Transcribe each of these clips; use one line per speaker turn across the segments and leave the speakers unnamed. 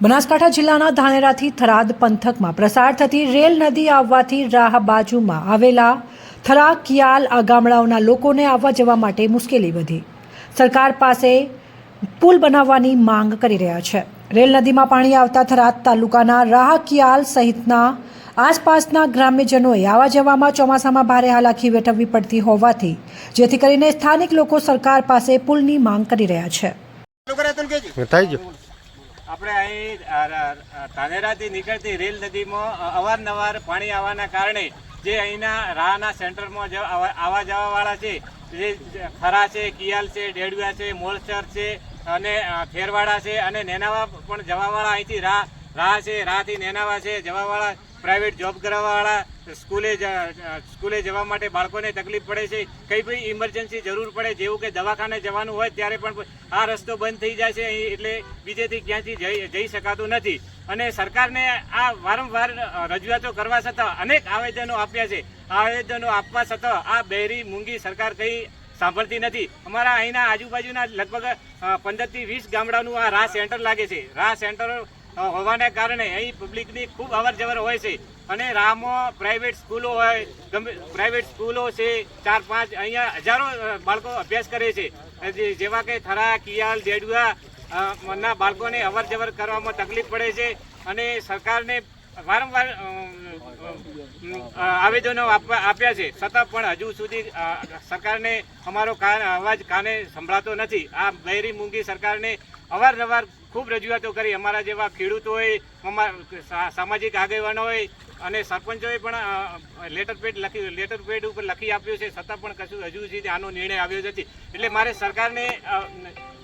બનાસકાંઠા જિલ્લાના ધાનેરાથી થરાદ પંથકમાં પ્રસાર થતી રેલ નદી આવવાથી રાહ બાજુમાં આવેલા થરા કિયાલ આ ગામડાઓના લોકોને આવવા જવા માટે મુશ્કેલી વધી. સરકાર પાસે પુલ બનાવવાની માંગ કરી રહ્યા છે. રેલ નદીમાં પાણી આવતા થરાદ તાલુકાના રાહ કિયાલ સહિતના આસપાસના ગ્રામ્યજનોએ આવવા જવામાં ચોમાસામાં ભારે હાલાકી વેઠવવી પડતી હોવાથી જેથી કરીને સ્થાનિક લોકો સરકાર પાસે પુલની માંગ કરી રહ્યા છે.
આપણે અહીં ધાનેરાથી નીકળતી રેલ નદીમાં અવારનવાર પાણી આવવાના કારણે જે અહીંના રાહના સેન્ટરમાં આવવા આવા આવા જવા વાળા છે, જે ખરા છે, કિયાલ છે ડેડુયા છે, મોલસર છે અને ખેરવાડા છે અને નેનાવા પણ જવાવાળા અહીંથી રાહ રાહ છે રાહથી નેનાવા છે, જવાવાળા પ્રાઇવેટ જોબ કરવાવાળા સ્કૂલે સ્કૂલે જવા માટે બાળકોને તકલીફ પડે છે, કંઈ ભાઈ ઇમરજન્સી જરૂર પડે, જેવું કે દવાખાને જવાનું હોય ત્યારે પણ આ રસ્તો બંધ થઈ જાય છે એટલે બીજેથી ક્યાંથી જઈ શકાતું નથી. અને સરકારને આ વારંવાર રજૂઆતો કરવા છતાં અનેક આવેદનો આપ્યા છે. આવેદનો આપવા છતાં આ બહેરી મૂંગી સરકાર કઈ સાંભળતી નથી. અમારા અહીંના આજુબાજુના લગભગ પંદરથી વીસ ગામડાનું આ રાહ સેન્ટર લાગે છે. રાહ સેન્ટર હોવાને કારણે અહીં પબ્લિકની ખૂબ અવર જવર હોય છે. અને રામો પ્રાઇવેટ સ્કૂલો હોય પ્રાઇવેટ સ્કૂલો છે, ચાર, પાંચ, અહીંયા હજારો બાળકો અભ્યાસ કરે છે. જેવા કે થરા, કિયાલ દેડુઆ બાળકોને અવર જવર કરવામાં તકલીફ પડે છે. અને સરકારને વારંવાર આવેદનો આપ્યા છે. છતાં પણ હજુ સુધી સરકારને અમારો કાન, અવાજ કાને સંભળાતો નથી. આ બહેરી મૂંગી સરકારને અવારનવાર ખૂબ રજૂઆતો કરી. અમારા જેવા ખેડૂતોએ સામાજિક આગેવાનોએ અને સરપંચોએ પણ લેટર પેડ લખી, લેટર પેડ ઉપર લખી આપ્યું છે. છતાં પણ કશું હજુ સુધી આનો નિર્ણય આવ્યો નથી. એટલે મારે સરકારને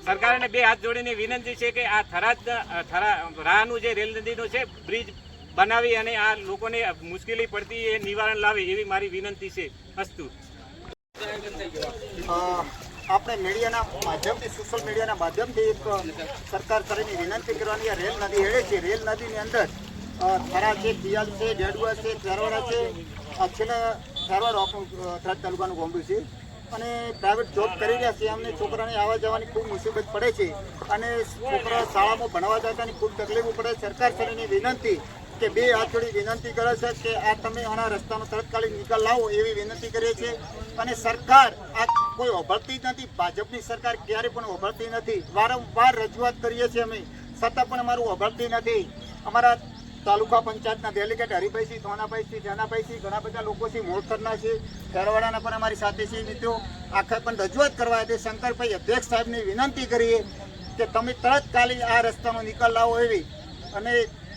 સરકારને બે હાથ જોડીને વિનંતી છે કે આ થરાદ થરા, રાહનું જે રેલ નદીનું છે, બ્રિજ બનાવી અને આ લોકોને મુશ્કેલી પડતી એ નિવારણ લાવે એવી મારી વિનંતી છે અસ્તુ.
આપણે મીડિયાના માધ્યમથી સોશિયલ મીડિયાના માધ્યમથી એક સરકાર તરફની વિનંતી કરવાની આ રેલ નદી હેડે છે. રેલ નદીની અંદર થરા છે દિયાલ છે ડેડુઆ છે ખેરવાડા છે. છેલ્લા ખેરવાડ થરાદ તાલુકાનું ગોંબી છે. અને પ્રાઇવેટ જોબ કરી રહ્યા છે. અમને છોકરાને આવવા જવાની ખૂબ મુસીબત પડે છે. અને છોકરા શાળામાં ભણવા જતાની ખૂબ તકલીફો પડે. સરકાર શ્રીની વિનંતી કે બે હાથ જોડી વિનંતી કરે છે કે આ તમે આના રસ્તાનો તત્કાલીન નિકાલ લાવો એવી વિનંતી કરીએ છીએ અને સરકાર આ કોઈ ઓભળતી જ નથી. ભાજપની સરકાર ક્યારે પણ ઓભળતી નથી. વારંવાર રજૂઆત કરીએ છીએ અમે. છતાં પણ અમારું ઓભળતી નથી. અમારા તાલુકા પંચાયતના ડેલિગેટ હરિભાઈસિંહ, ધોનાભાઈસિંહ, જનાભાઈસિંહ, ઘણા બધા લોકો છે મોળસરના છે, ખેરવાડાના પણ અમારી સાથે છે મિત્રો. આખા પણ રજૂઆત કરવા હતી શંકરભાઈ અધ્યક્ષ સાહેબની વિનંતી કરીએ કે તમે તરત કાલે આ રસ્તાનો નિકાલ લાવો એવી. અને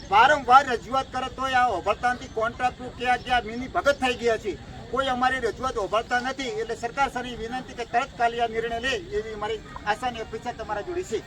વારંવાર રજૂઆત કરે તોય આ ઓભળતા નથી કોન્ટ્રાક્ટર ક્યાં જ્યાં મિની ભગત થઈ ગયા છે, કોઈ અમારી રજૂઆત ઓભળતા નથી. એટલે સરકાર સરની વિનંતી કે તરત કાલે આ નિર્ણય લે એવી મારી આશાની અપેક્ષા તમારા જોડી છે.